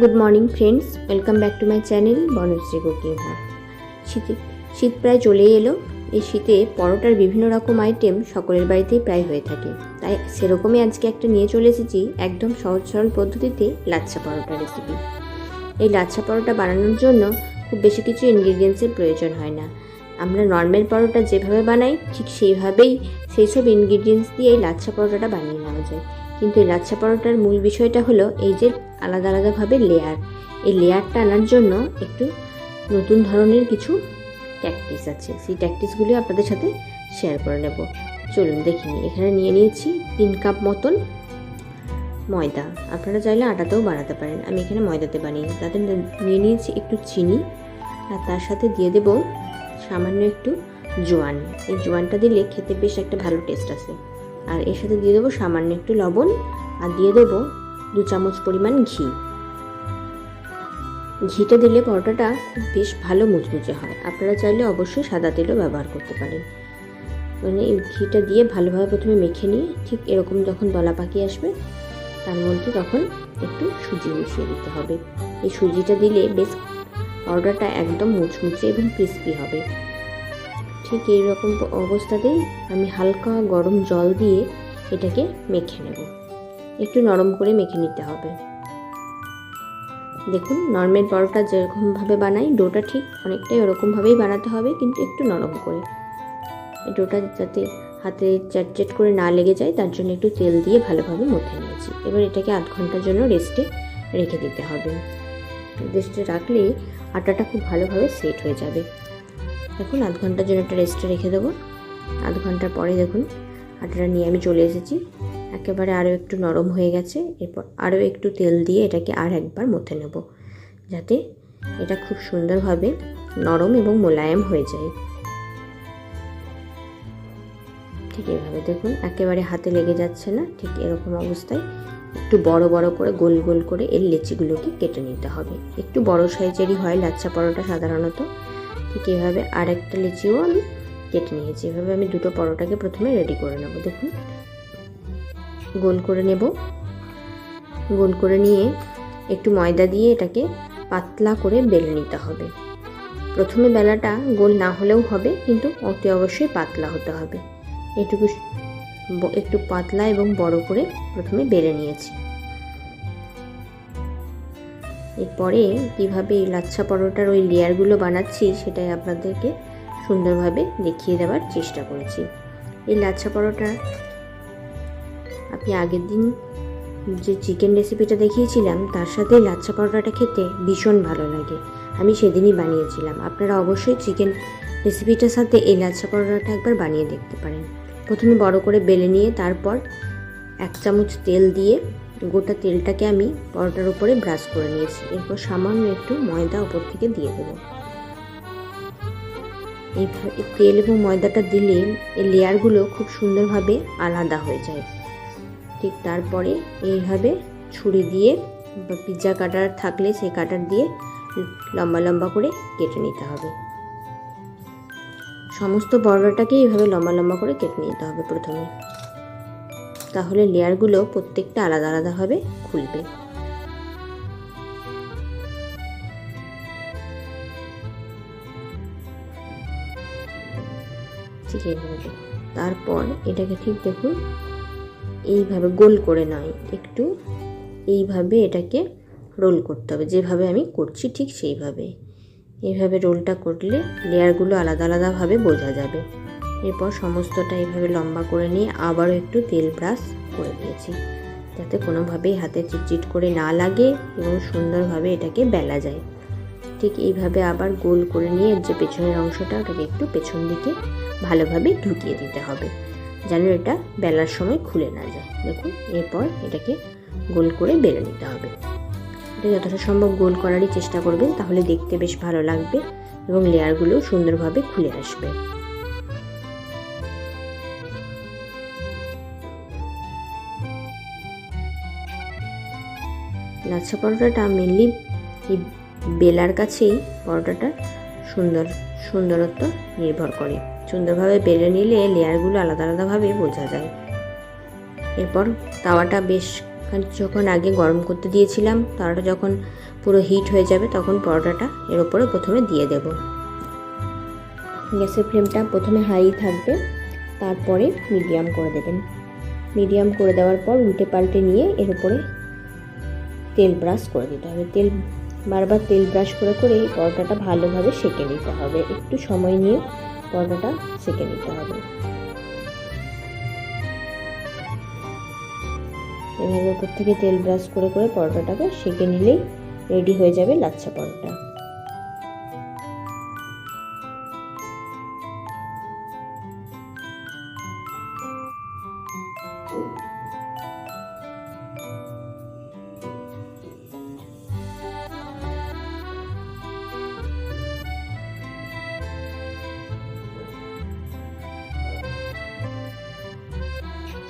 Good morning friends welcome back to my channel Banashree cooking hub শীতে শীত প্রায় চলেই এলো। এই শীতে পরোটার বিভিন্ন রকম আইটেম সকলের বাড়িতেই প্রায় হয়ে থাকে। তাই সেরকমই আজকে একটা নিয়ে চলে এসেছি একদম সহজ সরল পদ্ধতিতে লাচ্ছা পরোটা রেসিপি এই লাচ্ছা পরোটা বানানোর জন্য খুব বেশি কিছু ইনগ্রিডিয়েন্টসের প্রয়োজন হয় না। আমরা নর্মাল পরোটা যেভাবে বানাই, ঠিক সেইভাবেই সেই সব ইনগ্রিডিয়েন্টস দিয়ে এই লাচ্ছা পরোটাটা বানিয়ে নেওয়া যায়। কিন্তু এই লাচ্ছা পরোটার মূল বিষয়টা হলো এই যে আলাদা আলাদাভাবে লেয়ার এই লেয়ারটা আনার জন্য একটু নতুন ধরনের কিছু ট্যাকটিস আছে। সেই ট্যাকটিসগুলি আপনাদের সাথে শেয়ার করে নেব। চলুন দেখিনি এখানে নিয়ে নিয়েছি তিন কাপ মতন ময়দা। আপনারা চাইলে আটাতেও বানাতে পারেন। আমি এখানে ময়দাতে বানিয়ে তাতে নিয়ে নিয়েছি একটু চিনি। আর তার সাথে দিয়ে দেব সামান্য একটু জোয়ান। এই জোয়ানটা দিলে খেতে বেশ একটা ভালো টেস্ট আসে। আর এর সাথে দিয়ে দেবো সামান্য একটু লবণ আর দিয়ে দেবো দু চামচ পরিমাণ ঘি। ঘিটা দিলে পরোটাটা বেশ ভালো মুচমুচে হয়। আপনারা চাইলে অবশ্যই সাদা তেলও ব্যবহার করতে পারেন। মানে এই ঘিটা দিয়ে ভালোভাবে প্রথমে মেখে নিয়ে ঠিক এরকম যখন দলা পাকিয়ে আসবে, তার মধ্যে তখন একটু সুজি মিশিয়ে দিতে হবে। এই সুজিটা দিলে বেশ পরোটাটা একদম মুচমুচে এবং ক্রিস্পি হবে। ঠিক এই রকম অবস্থাতেই আমি হালকা গরম জল দিয়ে এটাকে মেখে নেব। একটু নরম করে মেখে নিতে হবে। দেখুন নর্মাল পরোটা যেরকমভাবে বানাই, ডোটা ঠিক অনেকটাই ওরকমভাবেই বানাতে হবে, কিন্তু একটু নরম করে। ডোটা যাতে হাতে চ্যাটচ্যাট করে না লেগে যায়, তার জন্য একটু তেল দিয়ে ভালোভাবে মথে নিয়েছি। এবার এটাকে আধ ঘণ্টার জন্য রেস্টে রেখে দিতে হবে। রেস্টে রাখলেই আটাটা খুব ভালোভাবে সেট হয়ে যাবে। দেখুন, আধ ঘণ্টার জন্য একটা রেস্টে রেখে দেবো। আধ ঘণ্টার পরে দেখুন, আটাটা নিয়ে আমি চলে এসেছি। একেবারে আরও একটু নরম হয়ে গেছে, এরপর আরও একটু তেল দিয়ে এটাকে আর একবার মথে নেব, যাতে এটা খুব সুন্দরভাবে নরম এবং মোলায়েম হয়ে যায়। ঠিক এভাবে দেখুন, একেবারে হাতে লেগে যাচ্ছে না, ঠিক এরকম অবস্থায় একটু বড় বড় করে, গোল গোল করে এর লেচিগুলোকে কেটে নিতে হবে। একটু বড় সাইজেরই হয়, লাচ্ছা পরোটা সাধারণত। ঠিক এভাবে আর একটা লিচিও আমি কেটে নিয়েছি। এভাবে আমি দুটো পরোটাকে প্রথমে রেডি করে নেব, দেখুন। গোল করে নেব। গোল করে নিয়ে একটু ময়দা দিয়ে এটাকে পাতলা করে বেলে নিতে হবে। প্রথমে বেলাটা গোল না হলেও হবে, কিন্তু অতি অবশ্যই পাতলা হতে হবে। এটুকু একটু পাতলা এবং বড় করে প্রথমে বেলে নিয়েছি। এরপরে কীভাবে এই লাচ্ছা পরোটার ওই লেয়ারগুলো বানাচ্ছি সেটাই আপনাদেরকে সুন্দরভাবে দেখিয়ে দেওয়ার চেষ্টা করেছি। এই লাচ্ছা পরোটা, আপনি আগের দিন যে চিকেন রেসিপিটা দেখিয়েছিলাম, তার সাথে লাচ্ছা পরোটাটা খেতে ভীষণ ভালো লাগে। আমি সেদিনই বানিয়েছিলাম। আপনারা অবশ্যই চিকেন রেসিপিটার সাথে এই লাচ্ছা পরোটাটা একবার বানিয়ে দেখতে পারেন। প্রথমে বড় করে বেলে নিয়ে তারপর এক চামচ তেল দিয়ে গোটা তেলটাকে আমি পরোটার উপরে ব্রাশ করে নিয়েছি। এরপর সামান্য একটু ময়দা ওপর থেকে দিয়ে দেবো। এই তেল এবং ময়দাটা দিলে এই লেয়ারগুলো খুব সুন্দরভাবে আলাদা হয়ে যায়। ঠিক তারপরে এইভাবে ছুরি দিয়ে বা পিৎজা কাটার থাকলে সেই কাটার দিয়ে লম্বা লম্বা করে কেটে নিতে হবে। সমস্ত পরোটাকে এইভাবে লম্বা লম্বা করে কেটে নিতে হবে প্রথমে। তাহলে লেয়ারগুলো প্রত্যেকটা আলাদা আলাদাভাবে খুলবে। তারপর এটাকে ঠিক দেখুন, এইভাবে গোল করে নয়, একটু এইভাবে এটাকে রোল করতে হবে। যেভাবে আমি করছি ঠিক সেইভাবে। এইভাবে রোলটা করলে লেয়ারগুলো আলাদা আলাদাভাবে বোঝা যাবে। এরপর সমস্তটা এইভাবে লম্বা করে নিয়ে আবারও একটু তেল ব্রাশ করে দিয়েছি। যাতে কোনোভাবেই হাতে চিটচিট করে না লাগে এবং সুন্দরভাবে এটাকে বেলা যায়। ঠিক এইভাবে আবার গোল করে নিয়ে যে পেছনের অংশটা, ওটাকে একটু পেছন দিকে ভালোভাবে ঢুকিয়ে দিতে হবে। যেন এটা বেলার সময় খুলে না যায়। দেখুন, এরপর এটাকে গোল করে বেলে নিতে হবে। এটা যতটা সম্ভব গোল করারই চেষ্টা করবেন, তাহলে দেখতে বেশ ভালো লাগবে এবং লেয়ারগুলো সুন্দরভাবে খুলে আসবে। লাচ্ছা পরোটাটা মেনলি এই বেলার কাছেই পরোটাটা সুন্দর, সুন্দরত্ব নির্ভর করে। সুন্দরভাবে বেলে নিলে লেয়ারগুলো আলাদা আলাদাভাবে বোঝা যায়। এরপর তাওয়াটা বেশ যখন আগে গরম করতে দিয়েছিলাম, তাওয়াটা যখন পুরো হিট হয়ে যাবে, তখন পরোটাটা এর উপরে প্রথমে দিয়ে দেব। গ্যাসের ফ্লেমটা প্রথমে হাই থাকবে, তারপরে মিডিয়াম করে দেবেন। মিডিয়াম করে দেওয়ার পর উল্টে পাল্টে নিয়ে এর উপরে তেল ব্রাশ করে দিতে হবে। তেল, বারবার তেল ব্রাশ করে করে এই পরোটাটা ভালোভাবে সেঁকে নিতে হবে। একটু সময় নিয়ে পরোটাটা সেঁকে নিতে হবে। এভাবে উপর থেকে তেল ব্রাশ করে করে পরোটাটাকে সেঁকে নিলেই রেডি হয়ে যাবে লাচ্ছা পরোটা।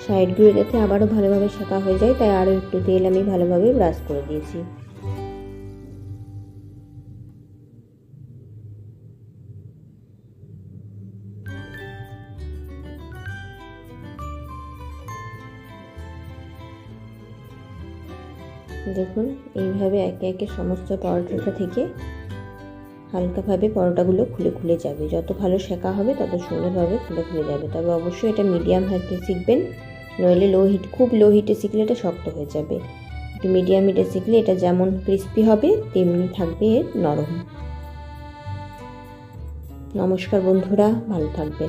সাইডগুলো যাতে আবারও ভালোভাবে শেখা হয়ে যায়, তাই আরও একটু তেল আমি ভালোভাবে ব্রাশ করে দিয়েছি। দেখুন, এইভাবে একে একে সমস্ত পরোটাটা থেকে হালকাভাবে পরোটাগুলো খুলে খুলে যাবে। যত ভালো শেখা হবে, তত সুন্দরভাবে খুলে খুলে যাবে। তবে অবশ্যই এটা মিডিয়াম হাইটে শিখবেন। নইলে লো হিট খুব লো হিটে শিখলে এটা শক্ত হয়ে যাবে। একটু মিডিয়াম হিটে শিখলে এটা যেমন ক্রিস্পি হবে, তেমনি থাকবে নরম। নমস্কার বন্ধুরা, ভালো থাকবেন।